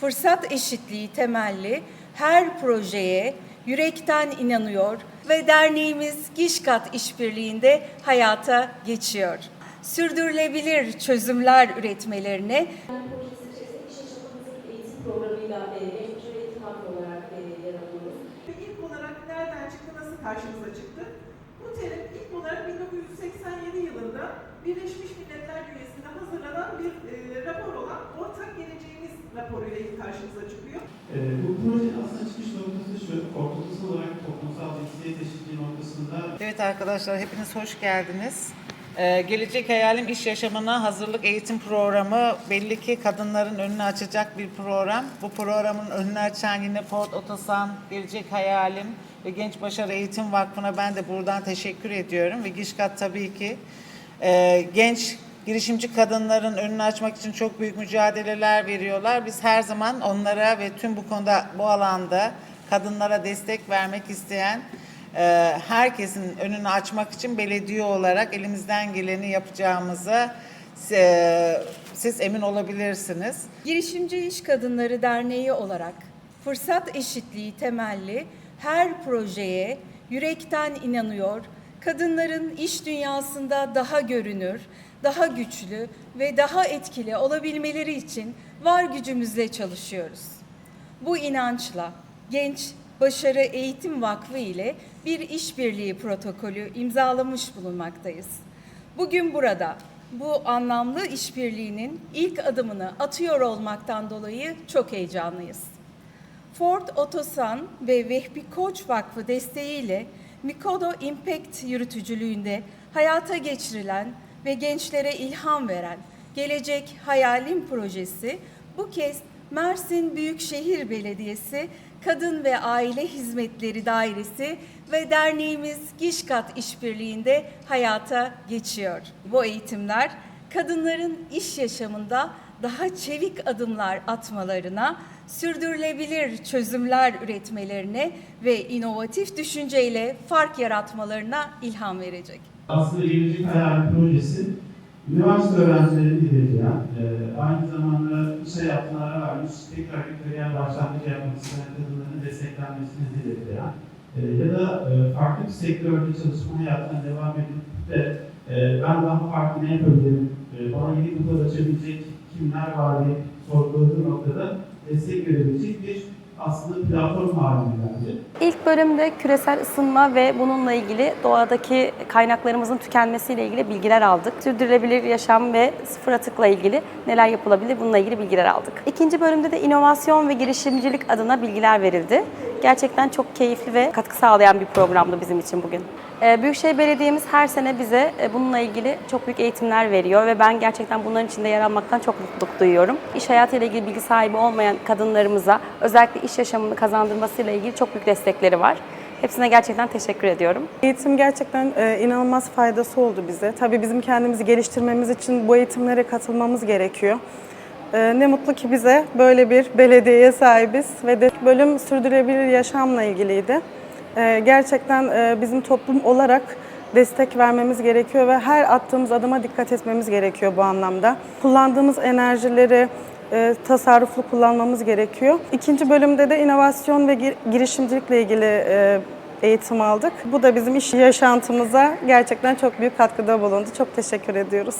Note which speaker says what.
Speaker 1: Fırsat eşitliği temelli her projeye yürekten inanıyor ve derneğimiz Gişkat işbirliğinde hayata geçiyor. Sürdürülebilir çözümler üretmelerine
Speaker 2: programıyla e, genç ve eğitim hakkı olarak e, yer alıyoruz.
Speaker 3: Ve ilk olarak nereden çıktı, nasıl karşımıza çıktı? Bu terim ilk olarak 1987 yılında Birleşmiş Milletler bünyesinde hazırlanan bir e, rapor olan Ortak Geleceğimiz raporuyla ilk karşımıza çıkıyor.
Speaker 4: Ee, bu projenin aslında çıkış noktası şu, ortalıksal olarak toplumsal cinsiyet eşitliği noktasında
Speaker 5: Evet arkadaşlar hepiniz hoş geldiniz. Ee, Gelecek Hayalim İş Yaşamına Hazırlık Eğitim Programı belli ki kadınların önünü açacak bir program. Bu programın önünü açan yine Port Otosan, Gelecek Hayalim ve Genç Başarı Eğitim Vakfı'na ben de buradan teşekkür ediyorum. Ve Gişkat tabii ki e, genç girişimci kadınların önünü açmak için çok büyük mücadeleler veriyorlar. Biz her zaman onlara ve tüm bu konuda bu alanda kadınlara destek vermek isteyen herkesin önünü açmak için belediye olarak elimizden geleni yapacağımıza e, siz emin olabilirsiniz.
Speaker 1: Girişimci İş Kadınları Derneği olarak fırsat eşitliği temelli her projeye yürekten inanıyor, kadınların iş dünyasında daha görünür, daha güçlü ve daha etkili olabilmeleri için var gücümüzle çalışıyoruz. Bu inançla Genç Başarı Eğitim Vakfı ile bir işbirliği protokolü imzalamış bulunmaktayız. Bugün burada bu anlamlı işbirliğinin ilk adımını atıyor olmaktan dolayı çok heyecanlıyız. Ford Otosan ve Vehbi Koç Vakfı desteğiyle Mikodo Impact yürütücülüğünde hayata geçirilen ve gençlere ilham veren Gelecek Hayalim projesi bu kez Mersin Büyükşehir Belediyesi Kadın ve Aile Hizmetleri Dairesi ve derneğimiz Gişkat işbirliğinde hayata geçiyor. Bu eğitimler kadınların iş yaşamında daha çevik adımlar atmalarına, sürdürülebilir çözümler üretmelerine ve inovatif düşünceyle fark yaratmalarına ilham verecek.
Speaker 4: aslında gelecek hayali projesi üniversite öğrencilerini hedefleyen, e, aynı zamanda iş hayatına ara vermiş, tekrar bir kariyer başlangıcı isteyen kadınların desteklenmesini hedefleyen e, ya da e, farklı bir sektörde çalışma hayatına devam edip de e, ben daha farklı ne yapabilirim, e, bana yeni kapılar açabilecek kimler var diye sorguladığı noktada destek verebilecek bir aslında platform haline geldi.
Speaker 6: İlk bölümde küresel ısınma ve bununla ilgili doğadaki kaynaklarımızın tükenmesiyle ilgili bilgiler aldık. Sürdürülebilir yaşam ve sıfır atıkla ilgili neler yapılabilir bununla ilgili bilgiler aldık. İkinci bölümde de inovasyon ve girişimcilik adına bilgiler verildi. Gerçekten çok keyifli ve katkı sağlayan bir programdı bizim için bugün. Ee, Büyükşehir Belediye'miz her sene bize e, bununla ilgili çok büyük eğitimler veriyor ve ben gerçekten bunların içinde yer almaktan çok mutluluk duyuyorum. İş hayatıyla ilgili bilgi sahibi olmayan kadınlarımıza özellikle iş yaşamını kazandırmasıyla ilgili çok büyük destekleri var. Hepsine gerçekten teşekkür ediyorum.
Speaker 7: Eğitim gerçekten e, inanılmaz faydası oldu bize. Tabii bizim kendimizi geliştirmemiz için bu eğitimlere katılmamız gerekiyor. E, ne mutlu ki bize böyle bir belediyeye sahibiz ve de bölüm sürdürülebilir yaşamla ilgiliydi. E, gerçekten e, bizim toplum olarak destek vermemiz gerekiyor ve her attığımız adıma dikkat etmemiz gerekiyor bu anlamda. Kullandığımız enerjileri e, tasarruflu kullanmamız gerekiyor. İkinci bölümde de inovasyon ve gir- girişimcilikle ilgili e, eğitim aldık. Bu da bizim iş yaşantımıza gerçekten çok büyük katkıda bulundu. Çok teşekkür ediyoruz.